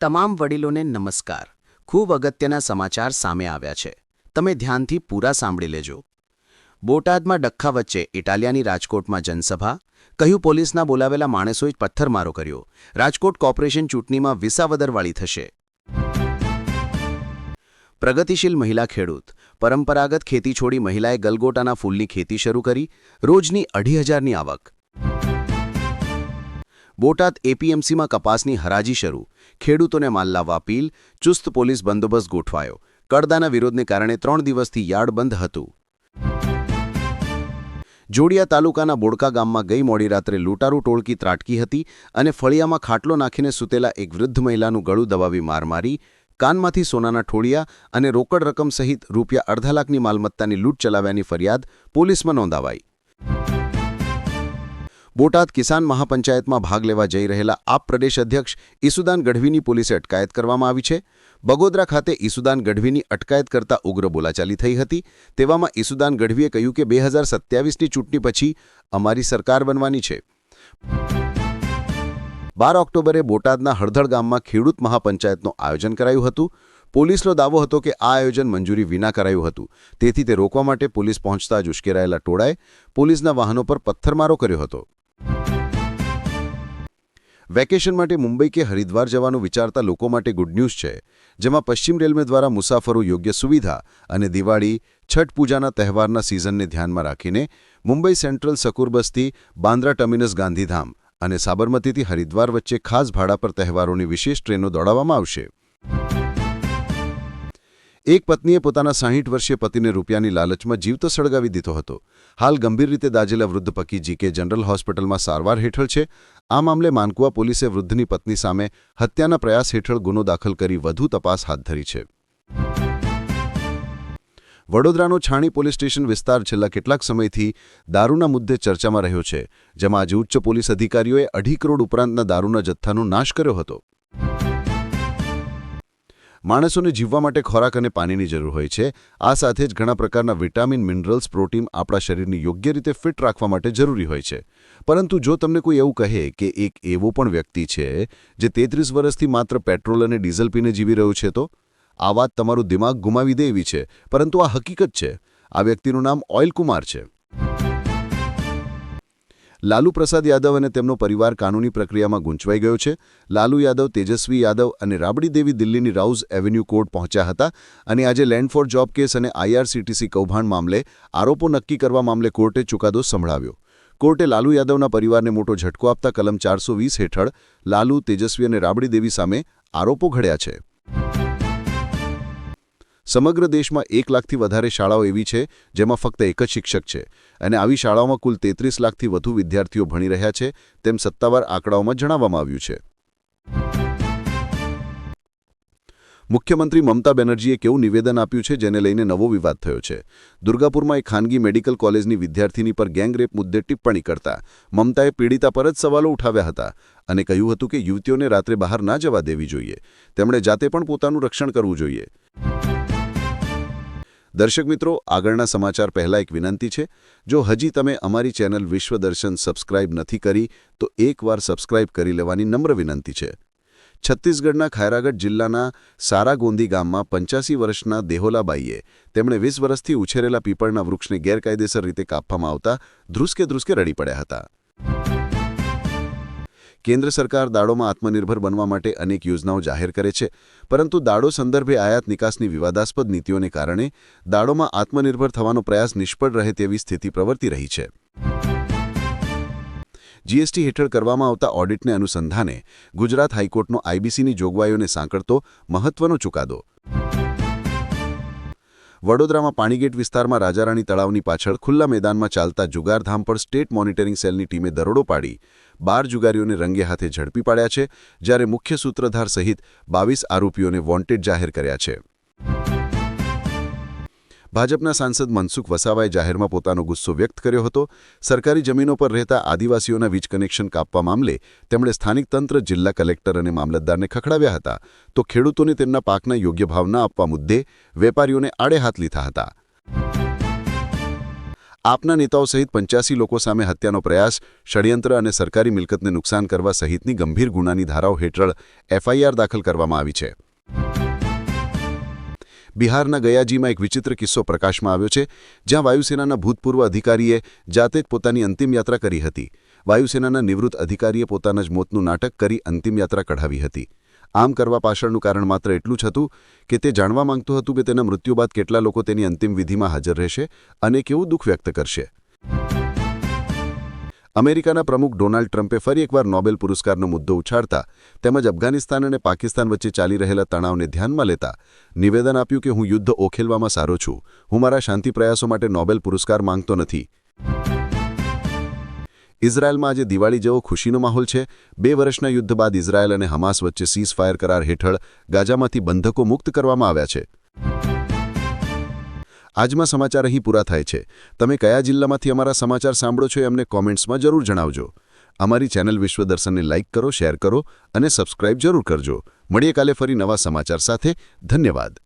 તમામ વડીલોને નમસ્કાર. ખૂબ અગત્યના સમાચાર સામે આવ્યા છે. તમે ધ્યાનથી પૂરા સાંભળી લેજો. બોટાદમાં ડખ્ખા વચ્ચે ઇટાલિયાની રાજકોટમાં જનસભા. કહ્યું પોલીસના બોલાવેલા માણસોએ પથ્થરમારો કર્યો. રાજકોટ કોર્પોરેશન ચૂંટણીમાં વિસાવદરવાળી થશે. પ્રગતિશીલ મહિલા ખેડૂત. પરંપરાગત ખેતી છોડી મહિલાએ ગલગોટાના ફૂલની ખેતી શરૂ કરી. રોજની અઢી હજારની આવક. બોટાદ એપીએમસીમાં કપાસની હરાજી શરૂ. ખેડૂતોને માલ લાવવા અપીલ, ચુસ્ત પોલીસ બંદોબસ્ત ગોઠવાયો. કડદાના વિરોધને કારણે ત્રણ દિવસથી યાર્ડ બંધ હતું. જોડિયા તાલુકાના બોડકા ગામમાં ગઈ મોડી રાત્રે લૂંટારૂ ટોળકી ત્રાટકી હતી અને ફળિયામાં ખાટલો નાખીને સૂતેલા એક વૃદ્ધ મહિલાનું ગળું દબાવી માર મારી, કાનમાંથી સોનાના ઠોળિયા અને રોકડ રકમ સહિત રૂપિયા અડધા લાખની માલમત્તાની લૂંટ ચલાવ્યાની ફરિયાદ પોલીસમાં નોંધાવાઈ. બોટાદ કિસાન મહાપંચાયતમાં ભાગ લેવા જઈ રહેલા આપ પ્રદેશ અધ્યક્ષ ઈસુદાન ગઢવીની પોલીસે અટકાયત કરવામાં આવી છે. બગોદરા ખાતે ઈસુદાન ગઢવીની અટકાયત કરતા ઉગ્ર બોલાચાલી થઈ હતી. તેવામાં ઈસુદાન ગઢવીએ કહ્યું કે બે હજાર સત્યાવીસની ચૂંટણી પછી અમારી સરકાર બનવાની છે. બાર ઓક્ટોબરે બોટાદના હળધળ ગામમાં ખેડૂત મહાપંચાયતનું આયોજન કરાયું હતું. પોલીસનો દાવો હતો કે આ આયોજન મંજૂરી વિના કરાયું હતું. તેથી તે રોકવા માટે પોલીસ પહોંચતા જ ઉશ્કેરાયેલા ટોળાએ પોલીસના વાહનો પર પથ્થરમારો કર્યો હતો. વેકેશન માટે મુંબઈ કે હરિદ્વાર જવાનું વિચારતા લોકો માટે ગુડ ન્યૂઝ છે, જેમાં પશ્ચિમ રેલવે દ્વારા મુસાફરો યોગ્ય સુવિધા અને દિવાળી, છઠ પૂજાના તહેવારના સિઝનને ધ્યાનમાં રાખીને મુંબઈ સેન્ટ્રલ સકુરબસ્તી બાંદ્રા ટર્મિનસ ગાંધીધામ અને સાબરમતીથી હરિદ્વાર વચ્ચે ખાસ ભાડા પર તહેવારોની વિશેષ ટ્રેનો દોડાવવામાં આવશે. એક પત્નીએ પોતાના સાહીઠ વર્ષીય પતિને રૂપિયાની લાલચમાં જીવતો સળગાવી દીધો હતો. હાલ ગંભીર રીતે દાજેલા વૃદ્ધ પકી જીકે જનરલ હોસ્પિટલમાં સારવાર હેઠળ છે. આ મામલે માનકુવા પોલીસે વૃદ્ધની પત્ની સામે હત્યાના પ્રયાસ હેઠળ ગુનો દાખલ કરી વધુ તપાસ હાથ ધરી છે. વડોદરાનો છાણી પોલીસ સ્ટેશન વિસ્તાર છેલ્લા કેટલાક સમયથી દારૂના મુદ્દે ચર્ચામાં રહ્યો છે, જેમાં આજે ઉચ્ચ પોલીસ અધિકારીઓએ અઢી કરોડ ઉપરાંતના દારૂના જથ્થાનો નાશ કર્યો હતો. માણસોને જીવવા માટે ખોરાક અને પાણીની જરૂર હોય છે. આ સાથે જ ઘણા પ્રકારના વિટામિન, મિનરલ્સ, પ્રોટીન આપણા શરીરને યોગ્ય રીતે ફિટ રાખવા માટે જરૂરી હોય છે. પરંતુ જો તમને કોઈ એવું કહે કે એક એવો પણ વ્યક્તિ છે જે તેત્રીસ વર્ષથી માત્ર પેટ્રોલ અને ડીઝલ પીને જીવી રહ્યું છે તો? આ વાત તમારું દિમાગ ગુમાવી દે એવી છે, પરંતુ આ હકીકત છે. આ વ્યક્તિનું નામ ઓઇલ કુમાર છે. લાલુ પ્રસાદ યાદવ અને તેમનો પરિવાર કાનૂની પ્રક્રિયામાં ગૂંચવાઈ ગયો છે. લાલુ યાદવ, તેજસ્વી યાદવ અને રાબડી દેવી દિલ્હીની રાઉઝ એવન્યુ કોર્ટ પહોંચ્યા હતા અને આજે લેન્ડ ફોર જોબ કેસ અને આઈઆરસીટીસી કૌભાંડ મામલે આરોપો નક્કી કરવા મામલે કોર્ટે ચુકાદો સંભળાવ્યો. કોર્ટે લાલુ યાદવના પરિવારને મોટો ઝટકો આપતા કલમ ચારસો હેઠળ લાલુ, તેજસ્વી અને રાબડી દેવી સામે આરોપો ઘડ્યા છે. સમગ્ર દેશમાં એક લાખથી વધારે શાળાઓ એવી છે, જેમાં ફક્ત એક જ શિક્ષક છે. અને આવી શાળાઓમાં કુલ તેત્રીસ લાખથી વધુ વિદ્યાર્થીઓ ભણી રહ્યા છે, તેમ સત્તાવાર આંકડાઓમાં જણાવવામાં આવ્યું છે. મુખ્યમંત્રી મમતા બેનર્જીએ કેવું નિવેદન આપ્યું છે, જેને લઈને નવો વિવાદ થયો છે. દુર્ગાપુરમાં એક ખાનગી મેડિકલ કોલેજની વિદ્યાર્થીની પર ગેંગરેપ મુદ્દે ટિપ્પણી કરતા મમતાએ પીડિતા પર જ સવાલો ઉઠાવ્યા હતા અને કહ્યું હતું કે યુવતીઓને રાત્રે બહાર ના જવા દેવી જોઈએ. તેમણે જાતે પણ પોતાનું રક્ષણ કરવું જોઈએ. દર્શક મિત્રો, આગળના સમાચાર પહેલાં એક વિનંતી છે. જો હજી તમે અમારી ચેનલ વિશ્વદર્શન સબસ્ક્રાઇબ નથી કરી, તો એકવાર સબસ્ક્રાઇબ કરી લેવાની નમ્ર વિનંતી છે. છત્તીસગઢના ખાયરાગઢ જિલ્લાના સારાગોંદી ગામમાં પંચ્યાસી વર્ષના દેહોલાબાઈએ તેમણે વીસ વર્ષથી ઉછેરેલા પીપળના વૃક્ષને ગેરકાયદેસર રીતે કાપવામાં આવતા ધ્રુસકે ધ્રુસકે રડી પડ્યા હતા. કેન્દ્ર સરકાર દાડોમાં આત્મનિર્ભર બનવા માટે અનેક યોજનાઓ જાહેર કરે છે. પરંતુ દાડો સંદર્ભે આયાત નિકાસની વિવાદાસ્પદ નીતિઓને કારણે દાડોમાં આત્મનિર્ભર થવાનો પ્રયાસ નિષ્ફળ રહે તેવી સ્થિતિ પ્રવર્તી રહી છે. જીએસટી હેઠળ કરવામાં આવતા ઓડિટને અનુસંધાને ગુજરાત હાઈકોર્ટનો આઈબીસીની જોગવાઈઓને સાંકળતો મહત્વનો ચુકાદો. વડોદરામાં પાણીગેટ વિસ્તારમાં રાજારાણી તળાવની પાછળ ખુલ્લા મેદાનમાં ચાલતા જુગારધામ પર સ્ટેટ મોનિટરિંગ સેલની ટીમે દરોડો પાડી બાર જુગારીઓને રંગે હાથે ઝડપી પાડ્યા છે, જ્યારે મુખ્ય સૂત્રધાર સહિત બાવીસ આરોપીઓને વોન્ટેડ જાહેર કર્યા છે. ભાજપના સાંસદ મનસુખ વસાવાએ જાહેરમાં પોતાનો ગુસ્સો વ્યક્ત કર્યો હતો. સરકારી જમીનો પર રહેતા આદિવાસીઓના વીજ કનેક્શન કાપવા મામલે તેમણે સ્થાનિક તંત્ર, જિલ્લા કલેક્ટર અને મામલતદારને ખખડાવ્યા હતા. તો ખેડૂતોને તેમના પાકના યોગ્ય ભાવ ન આપવા મુદ્દે વેપારીઓને આડે હાથ લીધા હતા. આપના નેતાઓ સહિત પંચ્યાસી લોકો સામે હત્યાનો પ્રયાસ, ષડયંત્ર અને સરકારી મિલકતને નુકસાન કરવા સહિતની ગંભીર ગુનાની ધારાઓ હેઠળ એફઆઈઆર દાખલ કરવામાં આવી છે. બિહારના ગયાજીમાં એક વિચિત્ર કિસ્સો પ્રકાશમાં આવ્યો છે, જ્યાં વાયુસેનાના ભૂતપૂર્વ અધિકારીએ જાતે જ પોતાની અંતિમ યાત્રા કરી હતી. વાયુસેનાના નિવૃત્ત અધિકારીએ પોતાના જ મોતનું નાટક કરી અંતિમ યાત્રા કઢાવી હતી. આમ કરવા પાછળનું કારણ માત્ર એટલું જ હતું કે તે જાણવા માંગતું હતું કે તેના મૃત્યુ બાદ કેટલા લોકો તેની અંતિમ વિધિમાં હાજર રહેશે અને કેવું દુઃખ વ્યક્ત કરશે. અમેરિકાના પ્રમુખ ડોનાલ્ડ ટ્રમ્પે ફરી એકવાર નોબેલ પુરસ્કારનો મુદ્દો ઉછાળતા તેમજ અફઘાનિસ્તાન અને પાકિસ્તાન વચ્ચે ચાલી રહેલા તણાવને ધ્યાનમાં લેતા નિવેદન આપ્યું કે હું યુદ્ધ ઓખેલવામાં સારો છું. હું મારા શાંતિ પ્રયાસો માટે નોબેલ પુરસ્કાર માંગતો નથી. ઇઝરાયલમાં આજે દિવાળી જેવો ખુશીનો માહોલ છે. બે વર્ષના યુદ્ધ બાદ ઇઝરાયલ અને હમાસ વચ્ચે સીઝ ફાયર કરાર હેઠળ ગાજામાંથી બંધકો મુક્ત કરવામાં આવ્યા છે. આજમાં સમાચાર અહીં પૂરા થાય છે. તમે કયા જિલ્લામાંથી અમારા સમાચાર સાંભળો છો એમને કોમેન્ટ્સમાં જરૂર જણાવજો. અમારી ચેનલ વિશ્વદર્શનને લાઇક કરો, શેર કરો અને સબસ્ક્રાઇબ જરૂર કરજો. મળીએ કાલે ફરી નવા સમાચાર સાથે. ધન્યવાદ.